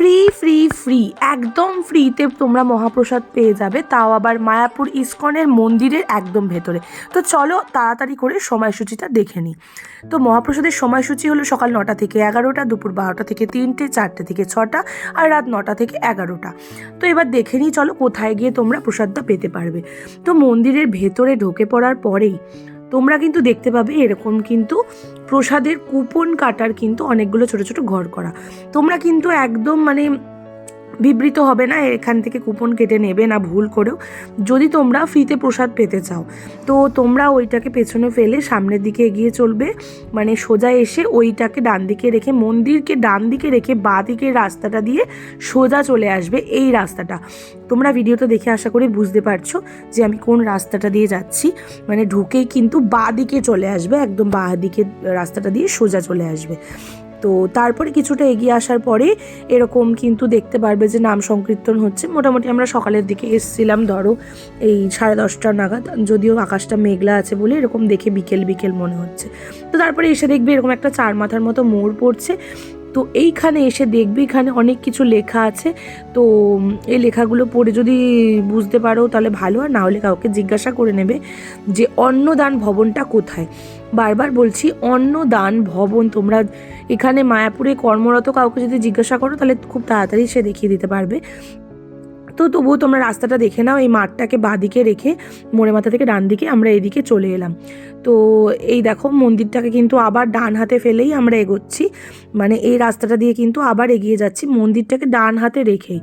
Free free free একদম ফ্রিতে তোমরা মহাপ্রসাদ পেয়ে যাবে, তাও আবার মায়াপুর ইস্কনের মন্দিরের একদম ভেতরে। তো চলো তাড়াতাড়ি করে সময়সূচিটা দেখে নিই। তো মহাপ্রসাদের সময়সূচি হলো সকাল নটা থেকে এগারোটা, দুপুর বারোটা থেকে তিনটে, চারটে থেকে ছটা আর রাত নটা থেকে এগারোটা। তো এবার দেখে নিই, চলো কোথায় গিয়ে তোমরা প্রসাদটা পেতে পারবে। তো মন্দিরের ভেতরে ঢুকে পড়ার পরেই তোমরা কিন্তু দেখতে পাবে এরকম কিন্তু প্রসাদের কুপন কাটার কিন্তু অনেকগুলো ছোট ছোট ঘর করা। তোমরা কিন্তু একদম মানে বিবৃত হবে না, এখান থেকে কুপন কেটে নেবে, না ভুল করেও। যদি তোমরা ফ্রিতে প্রসাদ পেতে চাও, তো তোমরা ওইটাকে পেছনে ফেলে সামনের দিকে এগিয়ে চলবে। মানে সোজা এসে ওইটাকে ডান দিকে রেখে, মন্দিরকে ডান দিকে রেখে বাঁ দিকের রাস্তাটা দিয়ে সোজা চলে আসবে এই রাস্তাটা। তোমরা ভিডিওটা দেখে আশা করি বুঝতে পারছ যে আমি কোন রাস্তাটা দিয়ে যাচ্ছি। মানে ঢুকেই কিন্তু বাঁ দিকে চলে আসবে, একদম বাঁ দিকে রাস্তাটা দিয়ে সোজা চলে আসবে। তো তারপরে কিছুটা এগিয়ে আসার পরে এরকম কিন্তু দেখতে পারবে যে নাম সংকীর্তন হচ্ছে। মোটামুটি আমরা সকালের দিকে এসেছিলাম, ধরো এই সাড়ে দশটা নাগাদ, যদিও আকাশটা মেঘলা আছে বলে এরকম দেখে বিকেল বিকেল মনে হচ্ছে। তো তারপরে এসে দেখবে এরকম একটা চার মাথার মতো মোড় পড়ছে। তো এইখানে এসে দেখবি, এখানে অনেক কিছু লেখা আছে। তো এই লেখাগুলো পড়ে যদি বুঝতে পারো তাহলে ভালো, আর না হলে কাউকে জিজ্ঞাসা করে নেবে যে অন্নদান ভবনটা কোথায়। বারবার বলছি, অন্নদান ভবন, তোমরা এখানে মায়াপুরে কর্মরত কাউকে যদি জিজ্ঞাসা করো তাহলে খুব তাড়াতাড়ি সে দেখিয়ে দিতে পারবে। তো তবুও তোমরা রাস্তাটা দেখে নাও এই মাঠটাকে বাঁদিকে রেখে মোড়ে মাথা থেকে ডান দিকে আমরা এদিকে চলে এলাম। তো এই দেখো মন্দিরটাকে কিন্তু আবার ডান হাতে ফেলেই আমরা এগোচ্ছি। মানে এই রাস্তাটা দিয়ে কিন্তু আবার এগিয়ে যাচ্ছি মন্দিরটাকে ডান হাতে রেখেই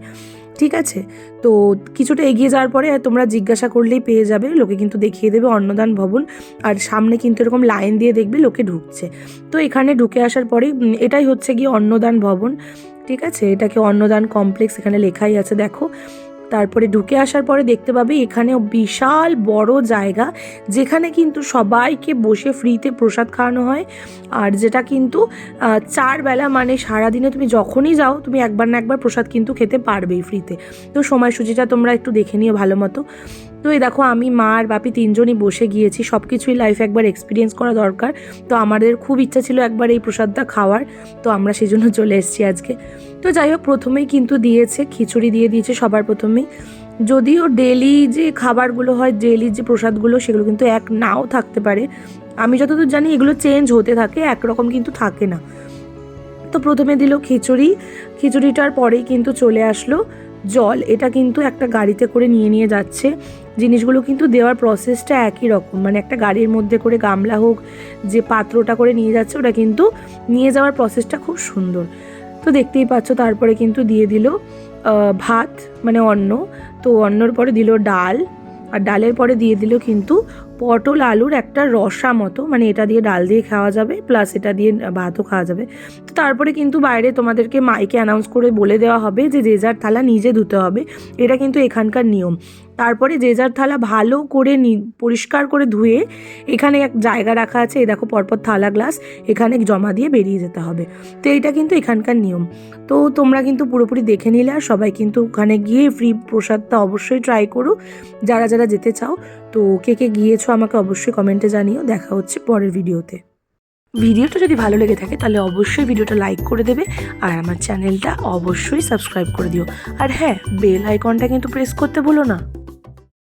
ঠিক আছে? তো কিছুটা এগিয়ে যাওয়ার পরে তোমরা জিজ্ঞাসা করলেই পেয়ে যাবে লোকে কিন্তু দেখিয়ে দেবে অন্নদান ভবন। আর সামনে কিন্তু এরকম লাইন দিয়ে দেখবে লোকে ঢুকছে। তো এখানে ঢুকে আসার উম, এটাই হচ্ছে গিয়ে অন্নদান ভবন। ঠিক আছে? এটাকে অন্নদান কমপ্লেক্স এখানে লেখাই আছে, দেখো। তারপরে ঢুকে আসার পরে দেখতে পাবে এখানে বিশাল বড় জায়গা, যেখানে কিন্তু সবাইকে বসে ফ্রিতে প্রসাদ খাওয়ানো হয়। আর যেটা কিন্তু চার বেলা মানে সারাদিনে তুমি যখনই যাও, তুমি একবার না একবার প্রসাদ কিন্তু খেতে পারবেই ফ্রিতে তো সময়সূচিটা তোমরা একটু দেখে নিও ভালো মতো। তো এই দেখো, আমি মা আর বাপি তিনজনই বসে গিয়েছি। সব কিছুই লাইফে একবার এক্সপিরিয়েন্স করা দরকার। তো আমাদের খুব ইচ্ছা ছিল একবার এই প্রসাদটা খাওয়ার। তো আমরা সেই জন্য চলে এসেছি আজকে। তো যাই হোক, প্রথমেই কিন্তু দিয়েছে, খিচুড়ি দিয়ে দিয়েছে সবার প্রথমেই। যদিও ডেলি যে খাবারগুলো হয় ডেলি যে প্রসাদগুলো, সেগুলো কিন্তু এক নাও থাকতে পারে। আমি যতদূর জানি এগুলো চেঞ্জ হতে থাকে, একরকম কিন্তু থাকে না। তো প্রথমে দিল খিচুড়ি। খিচুড়িটার পরেই কিন্তু চলে আসলো জল। এটা কিন্তু একটা গাড়িতে করে নিয়ে নিয়ে যাচ্ছে। জিনিসগুলো কিন্তু দেওয়ার প্রসেসটা একই রকম। মানে একটা গাড়ির মধ্যে করে গামলা হোক, যে পাত্রটা করে নিয়ে যাচ্ছে, ওটা কিন্তু নিয়ে যাওয়ার প্রসেসটা খুব সুন্দর। তো দেখতেই পাচ্ছ, তারপরে কিন্তু দিয়ে দিল ভাত মানে অন্ন। তো অন্নর পরে দিল ডাল, আর ডালের পরে দিয়ে দিল কিন্তু পটল, আলুর একটা রসা মতো মানে এটা দিয়ে ডাল দিয়ে খাওয়া যাবে প্লাস এটা দিয়ে ভাতও খাওয়া যাবে। তো তারপরে কিন্তু বাইরে তোমাদেরকে মাইকে অ্যানাউন্স করে বলে দেওয়া হবে যে যে যার থালা নিজে ধুতে হবে। এটা কিন্তু এখানকার নিয়ম। তারপরে যে যার থালা ভালো করে নি- পরিষ্কার করে ধুয়ে এখানে এক জায়গা রাখা আছে এই দেখো পরপর থালা গ্লাস এখানে জমা দিয়ে বেরিয়ে যেতে হবে। তো এইটা কিন্তু এখানকার নিয়ম। তো তোমরা কিন্তু পুরোপুরি দেখে নিলে আর সবাই কিন্তু ওখানে গিয়ে ফ্রি প্রসাদটা অবশ্যই ট্রাই করো। যারা যারা যেতে চাও তো কে কে গিয়েছো আমাকে অবশ্যই কমেন্টে জানিও। দেখা হচ্ছে পরের ভিডিওতে। ভিডিওটা যদি ভালো লেগে থাকে তাহলে অবশ্যই ভিডিওটা লাইক করে দেবে আর আমার চ্যানেলটা অবশ্যই সাবস্ক্রাইব করে দিও। আর হ্যাঁ বেল আইকনটা কিন্তু প্রেস করতে ভুলো না।